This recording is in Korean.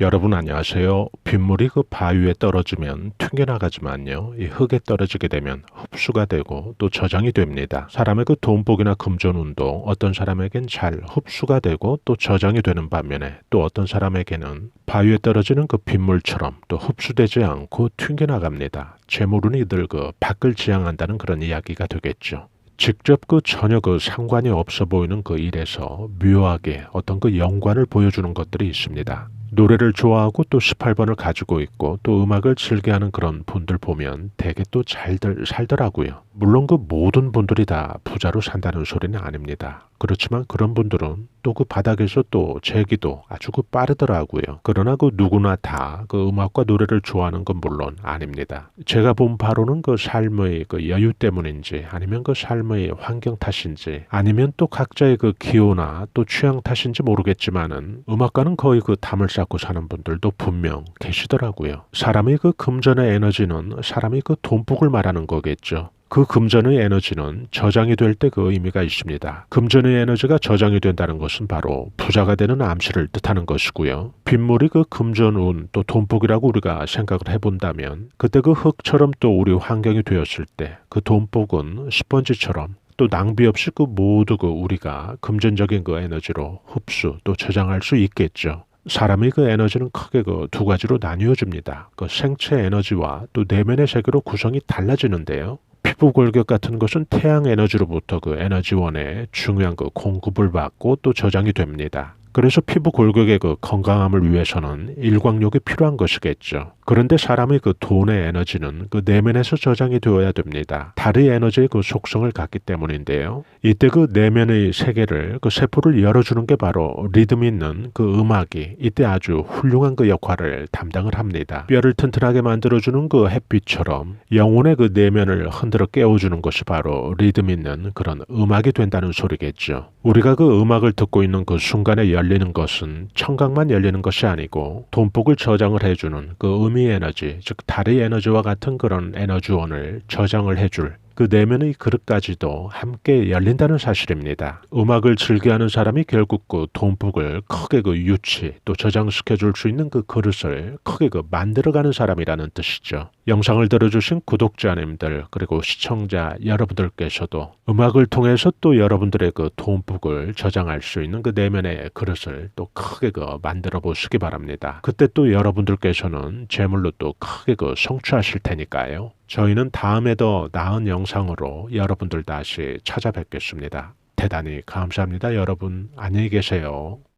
여러분 안녕하세요. 빗물이 그 바위에 떨어지면 튕겨나가지만요. 이 흙에 떨어지게 되면 흡수가 되고 또 저장이 됩니다. 사람의 그 돈복이나 금전운도 어떤 사람에겐 잘 흡수가 되고 또 저장이 되는 반면에 또 어떤 사람에게는 바위에 떨어지는 그 빗물처럼 또 흡수되지 않고 튕겨나갑니다. 재물운이 늘그 밖을 지향한다는 그런 이야기가 되겠죠. 직접 그 전혀 그 상관이 없어 보이는 그 일에서 묘하게 어떤 그 연관을 보여주는 것들이 있습니다. 노래를 좋아하고 또 18번을 가지고 있고 또 음악을 즐겨하는 그런 분들 보면 되게 또 잘들 살더라고요. 물론 그 모든 분들이 다 부자로 산다는 소리는 아닙니다. 그렇지만 그런 분들은 또 그 바닥에서 또 재기도 아주 그 빠르더라고요. 그러나 그 누구나 다 그 음악과 노래를 좋아하는 건 물론 아닙니다. 제가 본 바로는 그 삶의 그 여유 때문인지 아니면 그 삶의 환경 탓인지 아니면 또 각자의 그 기호나 또 취향 탓인지 모르겠지만은 음악가는 거의 그 담을 쌓고 사는 분들도 분명 계시더라고요. 사람의 그 금전의 에너지는 사람이 그 돈복을 말하는 거겠죠. 그 금전의 에너지는 저장이 될 때 그 의미가 있습니다. 금전의 에너지가 저장이 된다는 것은 바로 부자가 되는 암시를 뜻하는 것이고요. 빗물이 그 금전운 또 돈복이라고 우리가 생각을 해본다면 그때 그 흙처럼 또 우리 환경이 되었을 때 그 돈복은 스펀지처럼 또 낭비 없이 그 모두 그 우리가 금전적인 그 에너지로 흡수 또 저장할 수 있겠죠. 사람의 그 에너지는 크게 그 두 가지로 나뉘어집니다. 그 생체 에너지와 또 내면의 세계로 구성이 달라지는데요. 피부 골격 같은 것은 태양 에너지로부터 그 에너지원에 중요한 그 공급을 받고 또 저장이 됩니다. 그래서 피부 골격의 그 건강함을 위해서는 일광욕이 필요한 것이겠죠. 그런데 사람의 그 돈의 에너지는 그 내면에서 저장이 되어야 됩니다. 달의 에너지의 그 속성을 갖기 때문인데요. 이때 그 내면의 세계를 그 세포를 열어주는 게 바로 리듬 있는 그 음악이 이때 아주 훌륭한 그 역할을 담당을 합니다. 뼈를 튼튼하게 만들어주는 그 햇빛처럼 영혼의 그 내면을 흔들어 깨워주는 것이 바로 리듬 있는 그런 음악이 된다는 소리겠죠. 우리가 그 음악을 듣고 있는 그 순간에 열 리는 것은 청각만 열리는 것이 아니고 돈복을 저장을 해주는 그 음이 에너지, 즉 달의 에너지와 같은 그런 에너지원을 저장을 해줄 그 내면의 그릇까지도 함께 열린다는 사실입니다. 음악을 즐겨하는 사람이 결국 그 돈복을 크게 그 유치 또 저장시켜 줄 수 있는 그 그릇을 크게 그 만들어가는 사람이라는 뜻이죠. 영상을 들어주신 구독자님들 그리고 시청자 여러분들께서도 음악을 통해서 또 여러분들의 그 돈복을 저장할 수 있는 그 내면의 그릇을 또 크게 그 만들어 보시기 바랍니다. 그때 또 여러분들께서는 재물로 또 크게 그 성취하실 테니까요. 저희는 다음에 더 나은 영상으로 여러분들 다시 찾아뵙겠습니다. 대단히 감사합니다. 여러분 안녕히 계세요.